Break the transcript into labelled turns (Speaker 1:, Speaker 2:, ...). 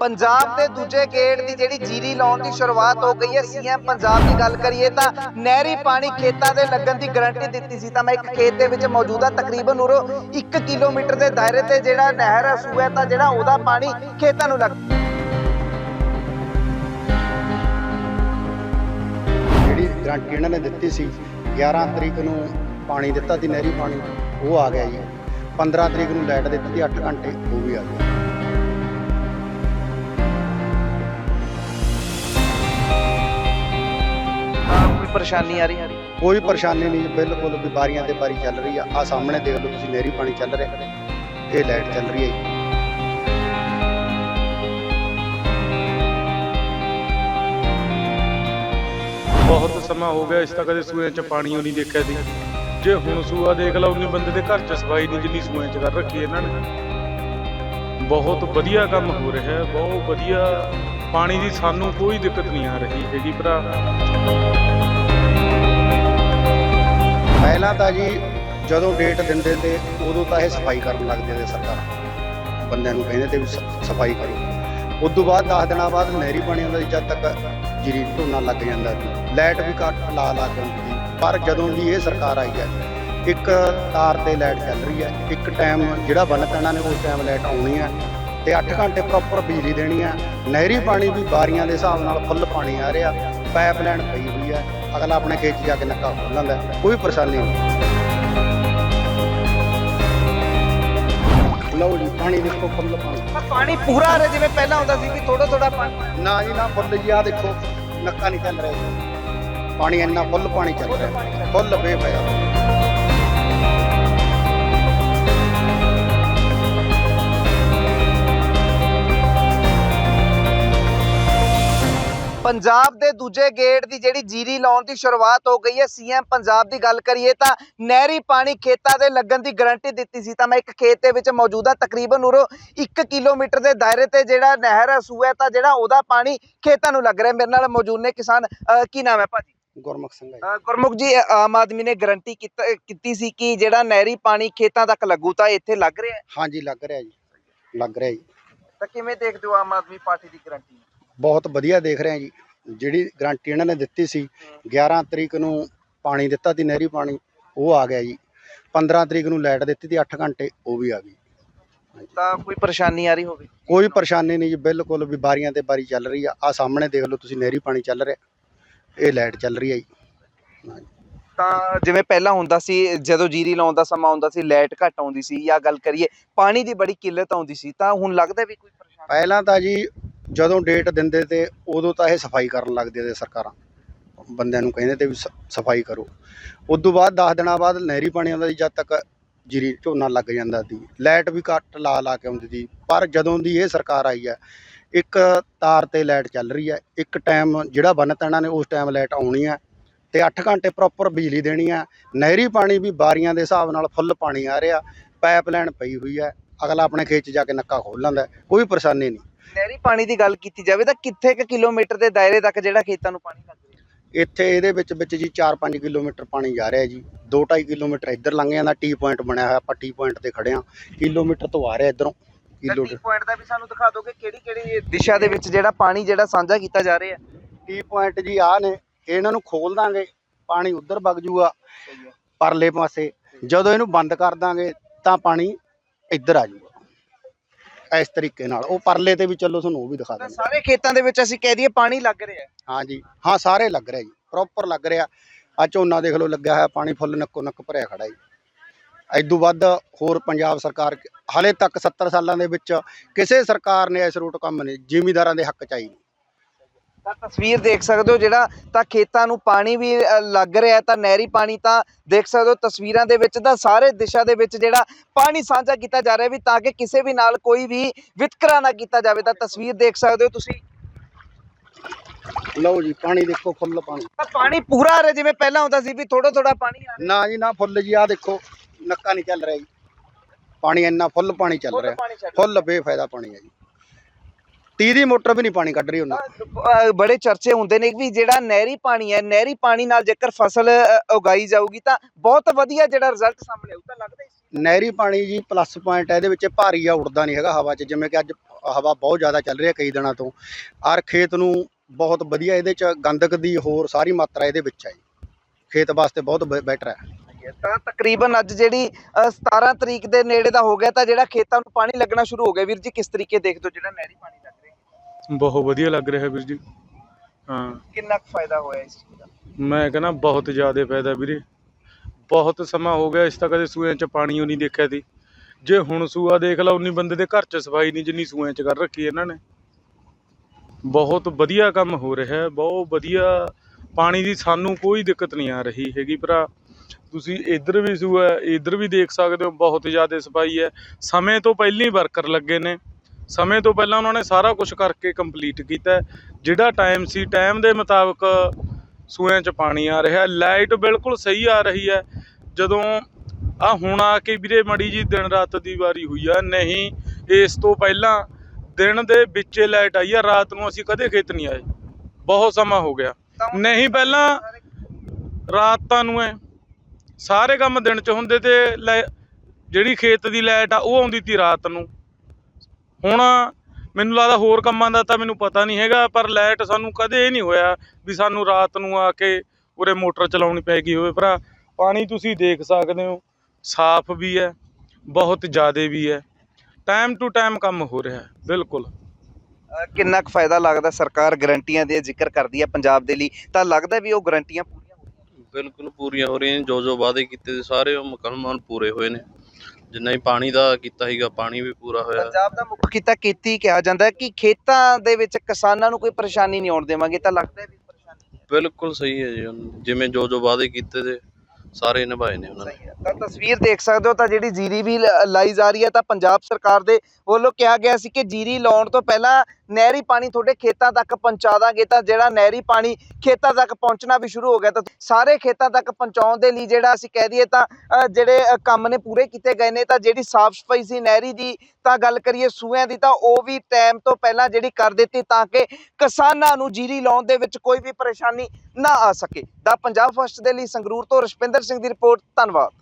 Speaker 1: ਪੰਜਾਬ ਦੇ ਦੂਜੇ ਗੇੜ ਦੀ ਜਿਹੜੀ ਜੀਰੀ ਲਾਉਣ ਦੀ ਸ਼ੁਰੂਆਤ ਹੋ ਗਈ ਹੈ, ਸੀਐਮ ਪੰਜਾਬ ਦੀ ਗੱਲ ਕਰੀਏ ਤਾਂ ਨਹਿਰੀ ਪਾਣੀ ਖੇਤਾਂ ਦੇ ਲੱਗਣ ਦੀ ਗਾਰੰਟੀ ਦਿੱਤੀ ਸੀ। ਤਾਂ ਮੈਂ ਇੱਕ ਖੇਤ ਦੇ ਵਿੱਚ ਮੌਜੂਦਾ ਤਕਰੀਬਨ ਉਰੋਂ 1 ਕਿਲੋਮੀਟਰ ਦੇ ਦਾਇਰੇ ਤੇ ਜਿਹੜਾ ਨਹਿਰ ਹੈ ਸੂਆ ਤਾਂ ਜਿਹੜਾ ਉਹਦਾ ਪਾਣੀ ਖੇਤਾਂ ਨੂੰ ਲੱਗ
Speaker 2: ਜਿਹੜੀ ਗਰੰਟੀ ਇਹਨਾਂ ਨੇ ਦਿੱਤੀ ਸੀ 11 ਤਰੀਕ ਨੂੰ ਪਾਣੀ ਦਿੱਤਾ ਸੀ, ਨਹਿਰੀ ਪਾਣੀ, ਉਹ ਆ ਗਿਆ ਜੀ। 15 ਤਰੀਕ ਨੂੰ ਲਾਈਟ ਦਿੱਤੀ ਸੀ 8 ਘੰਟੇ, ਉਹ ਵੀ ਆ ਗਿਆ।
Speaker 1: ਪਰੇਸ਼ਾਨੀ ਆ ਰਹੀ ਹੈ?
Speaker 2: ਕੋਈ ਪਰੇਸ਼ਾਨੀ ਨਹੀਂ ਬਿਲਕੁਲ ਵੀ ਬਾਰੀਆਂ ਤੇ ਬਾਰੀ ਚੱਲ ਰਹੀ ਆ। ਆ ਸਾਹਮਣੇ ਦੇਖ ਲਓ ਤੁਸੀਂ ਨਹਿਰੀ ਪਾਣੀ ਚੱਲ ਰਿਹਾ। ਇਹ ਲਾਈਟ ਚੱਲ ਰਹੀ ਹੈ ਜੀ।
Speaker 3: ਬਹੁਤ ਸਮਾਂ ਹੋ ਗਿਆ ਇਸ ਤੱਕ ਕਦੇ ਸੂਏ 'ਚ ਪਾਣੀ ਓ ਨਹੀਂ ਦੇਖਿਆ ਸੀ। ਜੇ ਹੁਣ ਸੂਆ ਦੇਖ ਲਾ ਉਨੀ ਬੰਦੇ ਦੇ ਘਰ 'ਚ ਸਫ਼ਾਈ ਨਹੀਂ ਜਿੰਨੀ ਸੂਏ 'ਚ ਕਰ ਰੱਖੀ ਇਹਨਾਂ ਨੇ। ਬਹੁਤ ਵਧੀਆ ਕੰਮ ਹੋ ਰਿਹਾ ਹੈ ਬਹੁਤ ਵਧੀਆ। ਪਾਣੀ ਦੀ ਸਾਨੂੰ ਕੋਈ ਦਿੱਕਤ ਨਹੀਂ ਆ ਰਹੀ ਹੈਗੀ ਭਰਾ।
Speaker 2: ਪਹਿਲਾਂ ਤਾਂ ਜੀ ਜਦੋਂ ਡੇਟ ਦਿੰਦੇ ਤੇ ਉਦੋਂ ਤਾਂ ਇਹ ਸਫ਼ਾਈ ਕਰਨ ਲੱਗਦੇ ਤੇ ਸਰਕਾਰ। ਬੰਦਿਆਂ ਨੂੰ ਕਹਿੰਦੇ ਤੇ ਵੀ ਸਫ਼ਾਈ ਕਰੋ। ਉਸ ਤੋਂ ਬਾਅਦ 10 ਦਿਨਾਂ ਬਾਅਦ ਨਹਿਰੀ ਪਾਣੀ ਆਉਂਦਾ ਜਦ ਤੱਕ ਜੀਰੀ ਝੋਨਾ ਲੱਗ ਜਾਂਦਾ ਸੀ। ਲਾਈਟ ਵੀ ਕੱਟ ਲਾ ਲਾ ਕੇ ਹੁੰਦੀ ਸੀ। ਪਰ ਜਦੋਂ ਦੀ ਇਹ ਸਰਕਾਰ ਆਈ ਹੈ, ਇੱਕ ਤਾਰ ਤੇ ਲਾਈਟ ਚੱਲ ਰਹੀ ਹੈ। ਇੱਕ ਟਾਈਮ ਜਿਹੜਾ ਬੰਨ ਪੈਣਾ ਨੇ, ਉਸ ਟਾਈਮ ਲਾਈਟ ਆਉਣੀ ਹੈ। ਤੇ 8 ਘੰਟੇ ਪ੍ਰੋਪਰ ਬਿਜਲੀ ਦੇਣੀ ਹੈ। ਨਹਿਰੀ ਪਾਣੀ ਵੀ ਬਾਰੀਆਂ ਦੇ ਹਿਸਾਬ ਨਾਲ ਫੁੱਲ ਪਾਣੀ ਆ ਰਿਹਾ। ਪਾਈਪਲਾਈਨ ਪਈ ਹੋਈ ਹੈ ਅਗਲਾ ਆਪਣੇ ਖੇਤ 'ਚ ਜਾ ਕੇ ਨੱਕਾ ਖੋਲ ਲੈਂਦਾ। ਕੋਈ ਪਰੇਸ਼ਾਨੀ ਨਹੀਂ ਲਓ ਜੀ ਪਾਣੀ ਦੇਖੋ ਫੁੱਲ ਪਾਣੀ
Speaker 1: ਪਾਣੀ ਪੂਰਾ ਆ ਰਿਹਾ ਜਿਵੇਂ ਪਹਿਲਾਂ ਹੁੰਦਾ ਸੀ ਵੀ ਥੋੜਾ ਥੋੜਾ ਪਾਣੀ
Speaker 2: ਨਾ ਜੀ ਨਾ ਫੁੱਲ ਜੀ ਆ ਦੇਖੋ ਨੱਕਾ ਨਹੀਂ ਚੱਲ ਰਿਹਾ। ਪਾਣੀ ਇੰਨਾ ਫੁੱਲ ਪਾਣੀ ਚੱਲ ਰਿਹਾ ਫੁੱਲ ਬੇਫਾਇਦਾ
Speaker 1: ਪੰਜਾਬ ਦੇ ਦੂਜੇ ਗੇੜ ਦੀ ਜਿਹੜੀ ਜੀਰੀ ਲਾਉਣ ਦੀ ਸ਼ੁਰੂਆਤ ਹੋ ਗਈ ਹੈ। ਸੀਐਮ ਪੰਜਾਬ ਦੀ ਗੱਲ ਕਰੀਏ ਤਾਂ ਨਹਿਰੀ ਪਾਣੀ ਖੇਤਾਂ ਦੇ ਲੱਗਣ ਦੀ ਗਾਰੰਟੀ ਦਿੱਤੀ ਸੀ। ਤਾਂ ਮੈਂ ਇੱਕ ਖੇਤ ਦੇ ਵਿੱਚ ਮੌਜੂਦਾ ਤਕਰੀਬਨ ਉਰੋਂ 1 ਕਿਲੋਮੀਟਰ ਦੇ ਦਾਇਰੇ ਤੇ ਜਿਹੜਾ ਨਹਿਰ ਹੈ ਸੂਆ ਤਾਂ ਜਿਹੜਾ ਉਹਦਾ ਪਾਣੀ ਖੇਤਾਂ ਨੂੰ ਲੱਗ ਰਿਹਾ ਮੇਰੇ ਨਾਲ ਮੌਜੂਦ ਨੇ ਕਿਸਾਨ ਕੀ ਨਾਮ ਹੈ ਭਾਜੀ?
Speaker 2: ਗੁਰਮੁਖ ਸਿੰਘ
Speaker 1: ਗੁਰਮੁਖ ਜੀ ਆਮ ਆਦਮੀ ਨੇ ਗਾਰੰਟੀ ਕੀਤੀ ਸੀ ਕਿ ਜਿਹੜਾ ਨਹਿਰੀ ਪਾਣੀ ਖੇਤਾਂ ਤੱਕ ਲੱਗੂ ਤਾਂ ਇੱਥੇ ਲੱਗ ਰਿਹਾ ਹੈ?
Speaker 2: ਹਾਂਜੀ ਲੱਗ ਰਿਹਾ ਜੀ। ਲੱਗ ਰਿਹਾ ਜੀ।
Speaker 1: ਤਾਂ ਕਿਵੇਂ ਦੇਖਦੇ ਹੋ ਆਮ ਆਦਮੀ ਪਾਰਟੀ ਦੀ ਗਾਰੰਟੀ?
Speaker 2: ਬਹੁਤ ਵਧੀਆ ਦੇਖ ਰਹੇ ਹਾਂ ਜੀ। ਜਿਹੜੀ ਗਰੰਟੀ ਇਹਨਾਂ ਨੇ ਦਿੱਤੀ ਸੀ 11 ਤਰੀਕ ਨੂੰ ਪਾਣੀ ਦਿੱਤਾ ਸੀ ਨਹਿਰੀ ਪਾਣੀ ਉਹ ਆ ਗਿਆ ਜੀ। 15 ਤਰੀਕ ਨੂੰ ਲਾਈਟ ਦਿੱਤੀ ਸੀ 8 ਘੰਟੇ ਉਹ ਵੀ ਆ ਗਈ।
Speaker 1: ਤਾਂ ਕੋਈ ਪਰੇਸ਼ਾਨੀ ਆ ਰਹੀ ਹੋਵੇ?
Speaker 2: ਕੋਈ ਪਰੇਸ਼ਾਨੀ ਨਹੀਂ ਜੀ ਬਿਲਕੁਲ ਵੀ ਬਾਰੀਆਂ ਤੇ ਬਾਰੀ ਚੱਲ ਰਹੀ ਆ। ਆ ਸਾਹਮਣੇ ਦੇਖ ਲਓ ਤੁਸੀਂ ਨਹਿਰੀ ਪਾਣੀ ਚੱਲ ਰਿਹਾ। ਇਹ ਲਾਈਟ ਚੱਲ ਰਹੀ ਹੈ ਜੀ।
Speaker 1: ਤਾਂ ਜਿਵੇਂ ਪਹਿਲਾਂ ਹੁੰਦਾ ਸੀ ਜਦੋਂ ਜੀਰੀ ਲਾਉਣ ਦਾ ਸਮਾਂ ਆਉਂਦਾ ਸੀ ਲਾਈਟ ਘੱਟ ਆਉਂਦੀ ਸੀ ਜਾਂ ਗੱਲ ਕਰੀਏ ਪਾਣੀ ਦੀ ਬੜੀ ਕਿੱਲਤ ਆਉਂਦੀ ਸੀ ਤਾਂ ਹੁਣ ਲੱਗਦਾ ਵੀ ਕੋਈ ਪਰੇਸ਼ਾਨੀ?
Speaker 2: ਪਹਿਲਾਂ ਤਾਂ ਜੀ ਜਦੋਂ ਡੇਟ ਦਿੰਦੇ ਤੇ ਉਦੋਂ ਤਾਂ ਇਹ ਸਫ਼ਾਈ ਕਰਨ ਲੱਗਦੇ ਤੇ ਸਰਕਾਰਾਂ। ਬੰਦਿਆਂ ਨੂੰ ਕਹਿੰਦੇ ਤੇ ਵੀ ਸ- ਸਫ਼ਾਈ ਕਰੋ। ਉਸ ਤੋਂ ਬਾਅਦ 10 ਦਿਨਾਂ ਬਾਅਦ ਨਹਿਰੀ ਪਾਣੀ ਆਉਂਦਾ ਸੀ ਜਦ ਤੱਕ ਜੀਰੀ ਝੋਨਾ ਲੱਗ ਜਾਂਦਾ ਸੀ, ਲਾਈਟ ਵੀ ਕੱਟ ਲਾ ਲਾ ਕੇ ਆਉਂਦੀ ਸੀ। ਪਰ ਜਦੋਂ ਦੀ ਇਹ ਸਰਕਾਰ ਆਈ ਹੈ ਇੱਕ ਤਾਰ ਤੇ ਲਾਈਟ ਚੱਲ ਰਹੀ ਹੈ ਇੱਕ ਟਾਈਮ ਜਿਹੜਾ ਬੰਨ ਪੈਣਾ ਨੇ ਉਸ ਟਾਈਮ ਲਾਈਟ ਆਉਣੀ ਹੈ ਤੇ 8 ਘੰਟੇ ਪ੍ਰੋਪਰ ਬਿਜਲੀ ਦੇਣੀ ਹੈ ਨਹਿਰੀ ਪਾਣੀ ਵੀ ਬਾਰੀਆਂ ਦੇ ਹਿਸਾਬ ਨਾਲ ਫੁੱਲ ਪਾਣੀ ਆ ਰਿਹਾ ਪਾਈਪਲਾਈਨ ਪਈ ਹੋਈ ਹੈ ਅਗਲਾ ਆਪਣੇ ਖੇਤ 'ਚ ਜਾ ਕੇ ਨੱਕਾ ਖੋਲ ਲੈਂਦਾ, ਕੋਈ ਪਰੇਸ਼ਾਨੀ ਨਹੀਂ।
Speaker 1: ਨਹਿਰੀ ਪਾਣੀ ਦੀ ਗੱਲ ਕੀਤੀ ਜਾਵੇ ਤਾਂ ਕਿੱਥੇ ਕੁ ਕਿਲੋਮੀਟਰ ਦੇ ਦਾਇਰੇ ਤੱਕ ਜਿਹੜਾ ਖੇਤਾਂ ਨੂੰ ਪਾਣੀ ਲੱਗ ਰਿਹਾ?
Speaker 2: ਇੱਥੇ ਇਹਦੇ ਵਿੱਚ ਵਿੱਚ ਜੀ 4-5 ਕਿਲੋਮੀਟਰ ਪਾਣੀ ਜਾ ਰਿਹਾ ਜੀ। 2-2.5 ਕਿਲੋਮੀਟਰ ਇੱਧਰ ਲੰਘ ਜਾਂਦਾ ਟੀ ਪੁਆਇੰਟ ਬਣਿਆ ਹੋਇਆ ਆਪਾਂ ਟੀ ਪੁਆਇੰਟ ਤੇ ਖੜੇ ਆ ਕਿਲੋਮੀਟਰ ਤੋਂ ਆ ਰਿਹਾ ਇੱਧਰੋਂ
Speaker 1: ਟੀ
Speaker 2: ਕਿਲੋਮੀਟਰ।
Speaker 1: ਪੁਆਇੰਟ ਦਾ ਵੀ ਸਾਨੂੰ ਦਿਖਾ ਦੋਗੇ ਕਿਹੜੀ ਕਿਹੜੀ ਦਿਸ਼ਾ ਦੇ ਵਿੱਚ ਜਿਹੜਾ ਪਾਣੀ ਜਿਹੜਾ ਸਾਂਝਾ ਕੀਤਾ ਜਾ ਰਿਹਾ।
Speaker 2: ਟੀ ਪੁਆਇੰਟ ਜੀ ਆ ਨੇ ਇਹਨਾਂ ਨੂੰ ਖੋਲ ਦਾਂਗੇ ਪਾਣੀ ਉੱਧਰ ਵਗ ਜੂਗਾ ਪਰਲੇ ਪਾਸੇ। ਜਦੋਂ ਇਹਨੂੰ ਬੰਦ ਕਰ ਦਾਂਗੇ ਤਾਂ ਪਾਣੀ ਇੱਧਰ ਆ ਜੂਗਾ। ਇਸ ਤਰੀਕੇ ਨਾਲ। ਉਹ ਪਰਲੇ ਤੇ ਵੀ ਚੱਲੋ ਤੁਹਾਨੂੰ ਉਹ ਵੀ ਦਿਖਾ
Speaker 1: ਤਾਂ ਸਾਰੇ ਖੇਤਾਂ ਦੇ ਵਿੱਚ ਅਸੀਂ ਕਹਿ ਦਈਏ ਪਾਣੀ ਲੱਗ ਰਿਹਾ ਹੈ।
Speaker 2: ਹਾਂ ਜੀ। ਹਾਂ ਸਾਰੇ ਲੱਗ ਰਿਹਾ ਜੀ। ਪ੍ਰੋਪਰ ਲੱਗ ਰਿਹਾ। ਆ ਝੋਨਾ ਦੇਖ ਲਓ ਲੱਗਿਆ ਹੋਇਆ ਪਾਣੀ ਫੁੱਲ ਨੱਕੋ ਨੱਕ ਭਰਿਆ ਖੜਾ ਜੀ। ਐਦੂ ਵੱਧ ਹੋਰ ਪੰਜਾਬ ਸਰਕਾਰ ਹਾਲੇ ਤੱਕ 70 ਸਾਲਾਂ ਦੇ ਵਿੱਚ ਕਿਸੇ ਸਰਕਾਰ ਨੇ ਇਸ ਰੂਟ ਕੰਮ ਨਹੀਂ ਜ਼ਿਮੀਦਾਰਾਂ ਦੇ ਹੱਕ ਚ ਆਈ ਨਹੀਂ।
Speaker 1: ਤਾਂ ਤਸਵੀਰ ਦੇਖ ਸਕਦੇ ਹੋ ਜਿਹੜਾ ਤਾਂ ਖੇਤਾਂ ਨੂੰ ਪਾਣੀ ਵੀ ਲੱਗ ਰਿਹਾ ਤਾਂ ਨਹਿਰੀ ਪਾਣੀ ਤਾਂ ਦੇਖ ਸਕਦੇ ਹੋ ਤਸਵੀਰਾਂ ਦੇ ਵਿੱਚ ਤਾਂ ਸਾਰੇ ਦਿਸ਼ਾ ਦੇ ਵਿੱਚ ਜਿਹੜਾ ਪਾਣੀ ਸਾਂਝਾ ਕੀਤਾ ਜਾ ਰਿਹਾ ਵੀ ਤਾਂ ਕਿ ਕਿਸੇ ਵੀ ਨਾਲ ਕੋਈ ਵੀ ਵਿਤਕਰਾ ਨਾ ਕੀਤਾ ਜਾਵੇ ਤਾਂ ਤਸਵੀਰ ਦੇਖ ਸਕਦੇ ਹੋ ਤੁਸੀਂ।
Speaker 2: ਲਓ ਜੀ ਪਾਣੀ ਦੇਖੋ ਫੁੱਲ ਪਾਣੀ।
Speaker 1: ਤਾਂ ਪਾਣੀ ਪੂਰਾ ਆ ਰਿਹਾ ਜਿਵੇਂ ਪਹਿਲਾਂ ਹੁੰਦਾ ਸੀ ਵੀ ਥੋੜਾ ਥੋੜਾ ਪਾਣੀ ਆ ਰਿਹਾ।
Speaker 2: ਨਾ ਜੀ ਨਾ ਫੁੱਲ ਜੀ ਆ ਦੇਖੋ ਨੱਕਾ ਨਹੀਂ ਚੱਲ ਰਿਹਾ ਜੀ। ਪਾਣੀ ਇੰਨਾ ਫੁੱਲ ਪਾਣੀ ਚੱਲ ਰਿਹਾ। ਫੁੱਲ ਬੇਫਾਇਦਾ ਪਾਣੀ ਹੈ ਜੀ। 30 ਦੀ ਮੋਟਰ ਵੀ ਨਹੀਂ ਪਾਣੀ ਕੱਢ ਰਹੀ ਉਹਨਾਂ
Speaker 1: ਬੜੇ ਚਰਚੇ ਹੁੰਦੇ ਨੇ ਵੀ ਜਿਹੜਾ ਨਹਿਰੀ ਪਾਣੀ ਹੈ ਨਹਿਰੀ ਪਾਣੀ ਨਾਲ ਜੇਕਰ ਫਸਲ ਅ, ਉਗਾਈ ਜਾਊਗੀ ਤਾਂ ਬਹੁਤ ਵਧੀਆ ਜਿਹੜਾ ਰਿਜ਼ਲਟ ਸਾਹਮਣੇ ਆਊ ਤਾਂ ਲੱਗਦਾ ਹੀ ਸੀ।
Speaker 2: ਨਹਿਰੀ ਪਾਣੀ ਜੀ ਪਲੱਸ ਪੁਆਇੰਟ ਹੈ ਇਹਦੇ ਵਿੱਚ ਭਾਰੀ ਆ ਉੱਡਦਾ ਨਹੀਂ ਹੈਗਾ ਹਵਾ 'ਚ ਜਿਵੇਂ ਕਿ ਅੱਜ ਹਵਾ ਬਹੁਤ ਜ਼ਿਆਦਾ ਚੱਲ ਰਹੀ ਹੈ ਕਈ ਦਿਨਾਂ ਤੋਂ। ਔਰ ਖੇਤ ਨੂੰ ਬਹੁਤ ਵਧੀਆ ਇਹਦੇ 'ਚ ਗੰਧਕ ਦੀ ਹੋਰ ਸਾਰੀ ਮਾਤਰਾ ਇਹਦੇ ਵਿੱਚ ਹੈ ਜੀ। ਖੇਤ ਵਾਸਤੇ ਬਹੁਤ ਬੈਟਰ ਹੈ।
Speaker 1: ਤਾਂ ਤਕਰੀਬਨ ਅੱਜ ਜਿਹੜੀ ਅ, 17 ਤਰੀਕ ਦੇ ਨੇੜੇ ਦਾ ਹੋ ਗਿਆ ਤਾਂ ਜਿਹੜਾ ਖੇਤਾਂ ਨੂੰ ਪਾਣੀ ਲੱਗਣਾ ਸ਼ੁਰੂ ਹੋ ਗਿਆ। ਵੀਰ ਜੀ ਕਿਸ ਤਰੀਕੇ ਦੇਖਦੇ ਹੋ ਜਿਹੜਾ ਨਹਿਰੀ ਪਾਣੀ
Speaker 3: ਬਹੁਤ ਵਧੀਆ ਲੱਗ ਰਿਹਾ ਵੀਰ ਜੀ। ਹਾਂ।
Speaker 1: ਕਿੰਨਾ ਕੁ ਫਾਇਦਾ ਹੋਇਆ ਇਸ ਚੀਜ਼ ਦਾ?
Speaker 3: ਮੈਂ ਕਹਿੰਦਾ ਬਹੁਤ ਜ਼ਿਆਦਾ ਫਾਇਦਾ ਵੀਰੇ। ਬਹੁਤ ਸਮਾਂ ਹੋ ਗਿਆ ਇਸ ਤਾਂ ਕਦੇ ਸੂਏ 'ਚ ਪਾਣੀ ਓ ਨਹੀਂ ਦੇਖਿਆ ਸੀ। ਜੇ ਹੁਣ ਸੂਆ ਦੇਖ ਲਾ ਉਨੀ ਬੰਦੇ ਦੇ ਘਰ 'ਚ ਸਫ਼ਾਈ ਨਹੀਂ ਜਿੰਨੀ ਸੂਏ 'ਚ ਕਰ ਰੱਖੀ ਇਹਨਾਂ ਨੇ। ਬਹੁਤ ਵਧੀਆ ਕੰਮ ਹੋ ਰਿਹਾ ਹੈ ਬਹੁਤ ਵਧੀਆ। ਪਾਣੀ ਦੀ ਸਾਨੂੰ ਕੋਈ ਦਿੱਕਤ ਨਹੀਂ ਆ ਰਹੀ ਹੈਗੀ ਭਰਾ। ਤੁਸੀਂ ਇੱਧਰ ਵੀ ਸੂਆ ਇੱਧਰ ਵੀ ਦੇਖ ਸਕਦੇ ਹੋ ਬਹੁਤ ਜ਼ਿਆਦਾ ਸਫ਼ਾਈ ਹੈ। ਸਮੇਂ ਤੋਂ ਪਹਿਲਾਂ ਹੀ ਵਰਕਰ ਲੱਗੇ ਨੇ। ਸਮੇਂ ਤੋਂ ਪਹਿਲਾਂ ਉਹਨਾਂ ਨੇ ਸਾਰਾ ਕੁਝ ਕਰਕੇ ਕੰਪਲੀਟ ਕੀਤਾ। ਜਿਹੜਾ ਟਾਈਮ ਸੀ ਟਾਈਮ ਦੇ ਮੁਤਾਬਕ ਸੂਇਆਂ 'ਚ ਪਾਣੀ ਆ ਰਿਹਾ ਲਾਈਟ ਬਿਲਕੁਲ ਸਹੀ ਆ ਰਹੀ ਹੈ। ਜਦੋਂ ਆ ਹੁਣ ਆ ਕੇ ਵੀਰੇ ਮੜੀ ਜੀ ਦਿਨ ਰਾਤ ਦੀ ਵਾਰੀ ਹੋਈ ਆ ਨਹੀਂ ਇਸ ਤੋਂ ਪਹਿਲਾਂ ਦਿਨ ਦੇ ਵਿੱਚੇ ਲਾਈਟ ਆਈ ਆ ਰਾਤ ਨੂੰ ਅਸੀਂ ਕਦੇ ਖੇਤ ਨਹੀਂ ਆਏ। ਬਹੁਤ ਸਮਾਂ ਹੋ ਗਿਆ। ਨਹੀਂ ਪਹਿਲਾਂ ਰਾਤਾਂ ਨੂੰ ਐ। ਸਾਰੇ ਕੰਮ ਦਿਨ 'ਚ ਹੁੰਦੇ ਤੇ ਜਿਹੜੀ ਖੇਤ ਦੀ ਲਾਈਟ ਆ ਉਹ ਆਉਂਦੀ ਤੀ ਰਾਤ ਨੂੰ। ਹੁਣ ਮੈਨੂੰ ਲੱਗਦਾ ਹੋਰ ਕੰਮਾਂ ਦਾ ਤਾਂ ਮੈਨੂੰ ਪਤਾ ਨਹੀਂ ਹੈਗਾ ਪਰ ਲਾਈਟ ਸਾਨੂੰ ਕਦੇ ਇਹ ਨਹੀਂ ਹੋਇਆ ਵੀ ਸਾਨੂੰ ਰਾਤ ਨੂੰ ਆ ਕੇ ਉਰੇ ਮੋਟਰ ਚਲਾਉਣੀ ਪੈਗੀ ਹੋਵੇ ਭਰਾ। ਪਾਣੀ ਤੁਸੀਂ ਦੇਖ ਸਕਦੇ ਹੋ ਸਾਫ਼ ਵੀ ਹੈ ਬਹੁਤ ਜ਼ਿਆਦੇ ਵੀ ਹੈ। ਟਾਈਮ ਟੂ ਟਾਈਮ ਕੰਮ ਹੋ ਰਿਹਾ ਹੈ ਬਿਲਕੁਲ
Speaker 1: ਕਿੰਨਾ ਕੁ ਫਾਇਦਾ ਲੱਗਦਾ ਸਰਕਾਰ ਗਰੰਟੀਆਂ ਦੇ ਜ਼ਿਕਰ ਕਰਦੀ ਹੈ ਪੰਜਾਬ ਦੇ ਲਈ? ਤਾਂ ਲੱਗਦਾ ਵੀ ਉਹ ਗਰੰਟੀਆਂ ਪੂਰੀਆਂ ਹੋ ਰਹੀਆਂ?
Speaker 4: ਬਿਲਕੁਲ ਪੂਰੀਆਂ ਹੋ ਰਹੀਆਂ ਜੋ ਜੋ ਵਾਅਦੇ ਕੀਤੇ ਸਾਰੇ ਉਹ ਮੁਕੰਮਲ ਪੂਰੇ ਹੋਏ ਨੇ। ਜਿੰਨਾ ਹੀ ਪਾਣੀ ਦਾ ਕੀਤਾ ਸੀਗਾ ਪਾਣੀ ਵੀ ਪੂਰਾ ਹੋਇਆ।
Speaker 1: ਪੰਜਾਬ ਦਾ ਮੁੱਖ ਕੀਤਾ ਕੀਤੀ ਕਿਹਾ ਜਾਂਦਾ ਹੈ ਕਿ ਖੇਤਾਂ ਦੇ ਵਿੱਚ ਕਿਸਾਨਾਂ ਨੂੰ ਕੋਈ ਪਰੇਸ਼ਾਨੀ ਨਹੀਂ ਆਉਣ ਦੇਵਾਂਗੇ ਤਾਂ ਲੱਗਦਾ ਹੈ ਵੀ ਪਰੇਸ਼ਾਨੀ
Speaker 4: ਬਿਲਕੁਲ ਸਹੀ ਹੈ ਜੀ ਜਿਵੇਂ ਜੋ ਜੋ ਵਾਅਦੇ ਕੀਤੇ ਤੇ ਸਾਰੇ ਨਿਭਾਏ ਨੇ ਉਹਨਾਂ ਨੇ।
Speaker 1: ਤਾਂ ਤਸਵੀਰ ਦੇਖ ਸਕਦੇ ਹੋ ਤਾਂ ਜਿਹੜੀ ਜੀਰੀ ਵੀ ਲ- ਲਾਈ ਜਾ ਰਹੀ ਹੈ ਤਾਂ ਪੰਜਾਬ ਸਰਕਾਰ ਦੇ ਵੱਲੋਂ ਕਿਹਾ ਗਿਆ ਸੀ ਕਿ ਜੀਰੀ ਲਾਉਣ ਤੋਂ ਪਹਿਲਾਂ ਨਹਿਰੀ ਪਾਣੀ ਤੁਹਾਡੇ ਖੇਤਾਂ ਤੱਕ ਪਹੁੰਚਾ ਦਾਂਗੇ। ਤਾਂ ਜਿਹੜਾ ਨਹਿਰੀ ਪਾਣੀ ਖੇਤਾਂ ਤੱਕ ਪਹੁੰਚਣਾ ਵੀ ਸ਼ੁਰੂ ਹੋ ਗਿਆ ਤਾਂ ਸਾਰੇ ਖੇਤਾਂ ਤੱਕ ਪਹੁੰਚਾਉਣ ਦੇ ਲਈ ਜਿਹੜਾ ਅਸੀਂ ਕਹਿ ਦਈਏ ਤਾਂ ਅ, ਜਿਹੜੇ ਅ, ਕੰਮ ਨੇ ਪੂਰੇ ਕੀਤੇ ਗਏ ਨੇ ਤਾਂ ਜਿਹੜੀ ਸਾਫ਼ ਸਫ਼ਾਈ ਸੀ ਨਹਿਰੀ ਦੀ ਤਾਂ ਗੱਲ ਕਰੀਏ ਸੂਇਆਂ ਦੀ ਤਾਂ ਉਹ ਵੀ ਟਾਈਮ ਤੋਂ ਪਹਿਲਾਂ ਜਿਹੜੀ ਕਰ ਦਿੱਤੀ ਤਾਂ ਕਿ ਕਿਸਾਨਾਂ ਨੂੰ ਜੀਰੀ ਲਾਉਣ ਦੇ ਵਿੱਚ ਕੋਈ ਵੀ ਪਰੇਸ਼ਾਨੀ ਨਾ ਆ ਸਕੇ। ਦਾ ਪੰਜਾਬ ਫਸਟ ਦੇ ਲਈ ਸੰਗਰੂਰ ਤੋਂ ਰਸ਼ਪਿੰਦਰ ਸਿੰਘ ਦੀ ਰਿਪੋਰਟ। ਧੰਨਵਾਦ।